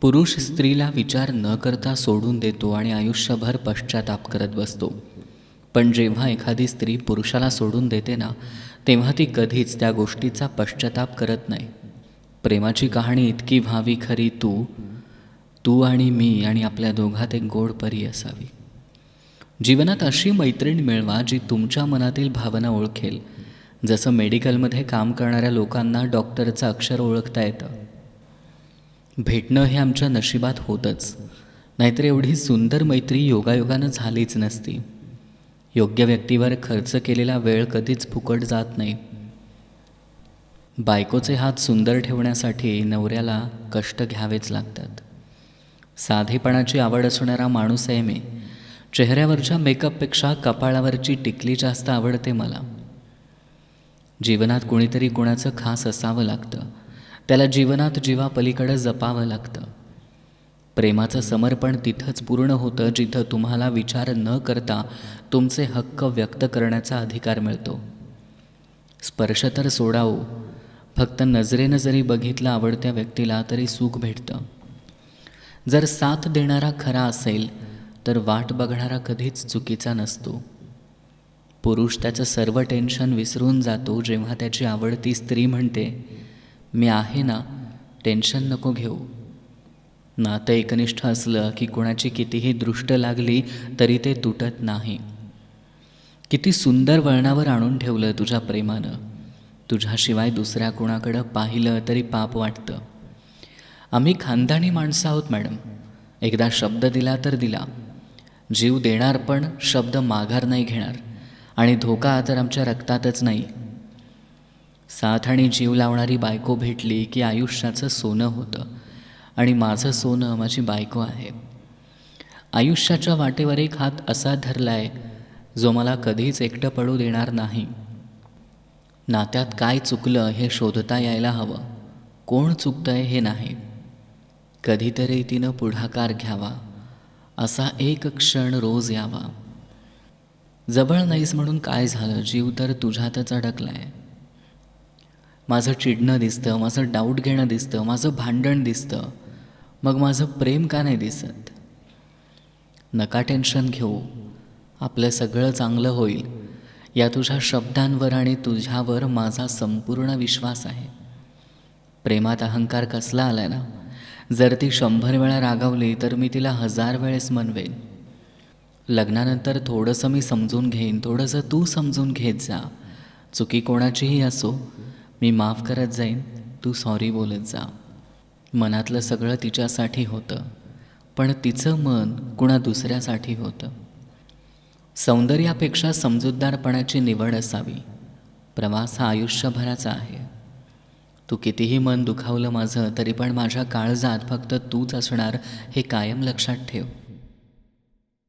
पुरुष स्त्रीला विचार न करता सोडून देतो आणि आयुष्यभर पश्चाताप करत बसतो. पण जेव्हा एखादी स्त्री पुरुषाला सोडून देते ना तेव्हा ती कधीच त्या गोष्टीचा पश्चाताप करत नाही. प्रेमाची कहाणी इतकी व्हावी खरी तू तू आणि मी आणि आपल्या दोघात एक गोड परी असावी. जीवनात अशी मैत्रीण मिळवा जी तुमच्या मनातील भावना ओळखेल. जसं मेडिकलमध्ये काम करणाऱ्या लोकांना डॉक्टरचं अक्षर ओळखता येतं. भेटणं हे आमच्या नशिबात होतंच. नाहीतर एवढी सुंदर मैत्री योगायोगानं झालीच नसती. योग्य व्यक्तीवर खर्च केलेला वेळ कधीच फुकट जात नाही. बायकोचे हात सुंदर ठेवण्यासाठी नवऱ्याला कष्ट घ्यावेच लागतात. साधेपणाची आवड असणारा माणूस आहे मी. चेहऱ्यावरच्या मेकअपपेक्षा कपाळावरची टिकली जास्त आवडते मला. जीवनात कोणीतरी कुणाचं खास असावं लागतं. त्याला जीवनात जीवापलीकडं जपावं लागतं. प्रेमाचं समर्पण तिथंच पूर्ण होतं जिथं तुम्हाला विचार न करता तुमचे हक्क व्यक्त करण्याचा अधिकार मिळतो. स्पर्श तर सोडावो फक्त नजरेनं जरी बघितलं आवडत्या व्यक्तीला तरी सुख भेटतं. जर साथ देणारा खरा असेल तर वाट बघणारा कधीच चुकीचा नसतो. पुरुष त्याचं सर्व टेन्शन विसरून जातो जेव्हा त्याची आवडती स्त्री म्हणते मी आहे ना टेन्शन नको घेऊ. नातं एकनिष्ठ असलं की कोणाची कितीही दृष्ट लागली तरी ते तुटत नाही. किती सुंदर वळणावर आणून ठेवलं तुझ्या प्रेमानं. तुझ्याशिवाय दुसऱ्या कोणाकडं पाहिलं तरी पाप वाटतं. आम्ही खानदानी माणसं आहोत मॅडम. एकदा शब्द दिला तर दिला. जीव देणार पण शब्द माघार नाही घेणार. आणि धोका तर आमच्या रक्तातच नाही. साथ आणि जीव लावणारी बायको भेटली की आयुष्याचं सोनं होतं. आणि माझं सोनं माझी बायको आहे. आयुष्याच्या वाटेवर एक हात असा धरलाय जो मला कधीच एकटं पडू देणार नाही. नात्यात काय चुकलं हे शोधता यायला हवं. कोण चुकतंय हे नाही. कधीतरी तिनं पुढाकार घ्यावा. असा एक क्षण रोज यावा. जवळ नाहीस म्हणून काय झालं? जीव तर तुझ्यातच अडकलाय. माझं चिडणं दिसतं माझं डाऊट घेणं दिसतं माझं भांडण दिसतं. मग माझं प्रेम का नाही दिसत? नका टेन्शन घेऊ. आपलं सगळं चांगलं होईल. या तुझ्या शब्दांवर आणि तुझ्यावर माझा संपूर्ण विश्वास आहे. प्रेमात अहंकार कसला आलाय ना? जर ती शंभर वेळा रागावली तर मी तिला हजार वेळेस मनवेन लग्नानंतर थोडंसं मी समजून घेईन थोडंसं तू समजून घेत जा. चुकी कोणाचीही असो मी माफ करत जाईन तू सॉरी बोलत जा. मनातलं सगळं तिच्यासाठी होतं पण तिचं मन कुणा दुसऱ्यासाठी होतं. सौंदर्यापेक्षा समजूतदारपणाची निवड असावी. प्रवास हा आयुष्यभराचा आहे. तू कितीही मन दुखावलं माझं तरी पण माझ्या काळजात फक्त तूच असणार हे कायम लक्षात ठेव.